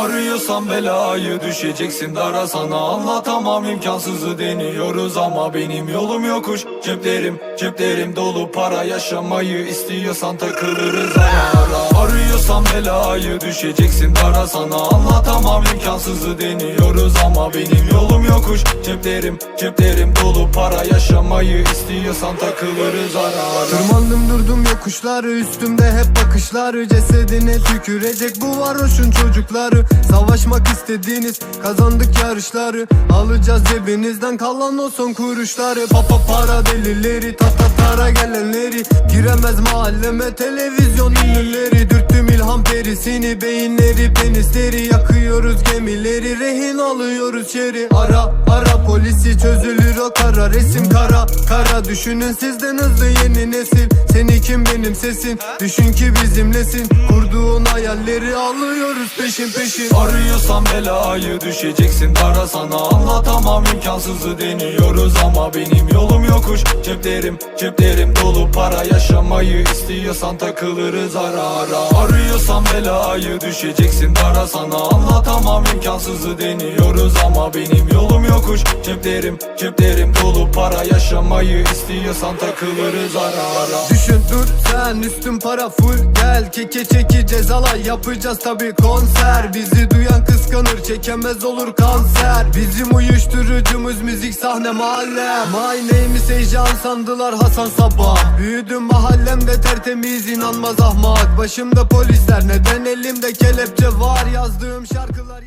Arıyorsan belayı düşeceksin dara. Sana Anlatamam imkansızı deniyoruz ama benim yolum yokuş. Ceplerim ceplerim dolu para yaşamayı istiyorsan takılırız ara Arıyorsan belayı düşeceksin dara. Sana Anlatamam imkansızı deniyoruz ama benim yolum yokuş. Ceplerim ceplerim dolu para yaşamayı istiyorsan takılırız ara ara. Tırmandım durdum yokuşları üstümde hep bakışları. Cesedine tükürecek bu varoşun çocukları Savaşmak istediğiniz kazandık yarışları. Alacağız cebinizden kalan o son kuruşları. Papa para delileri tata tara gelenleri Giremez mahalleme televizyon ünlüleri. Dürttüm ilham perisini beyinleri penisleri Yakıyoruz gemileri rehin alıyoruz şeri. Ara ara polisi çözülür o kara. Resim kara Kara. Düşünün sizden hızlı yeni nesil. Seni kim benim sesin? Düşün ki bizimlesin. Kurduğun hayalleri alıyoruz peşin peşin. Arıyorsan belayı düşeceksin. Dara sana Anlatamam. İmkansızı deniyoruz ama benim yolum yokuş. Ceplerim ceplerim dolu para yaşamayı istiyorsan takılırız ara ara. Arıyorsan belayı düşeceksin dara sana. Anlatamam imkansızı deniyoruz ama benim yolum yokuş. Ceplerim ceplerim dolu para yaşamayı istiyorsan takılırız ara ara. Düşün dur sen üstün para full. Gel Keke çeki cezala yapacağız tabi konser. Bizi duyan çekemez olur kanser. Bizim uyuşturucumuz müzik sahne mahalle. My name is Heyecan sandılar Hasan Sabah. Büyüdüm mahallemde tertemiz inanmaz ahmak. Başımda polisler neden elimde kelepçe var? Yazdığım şarkılar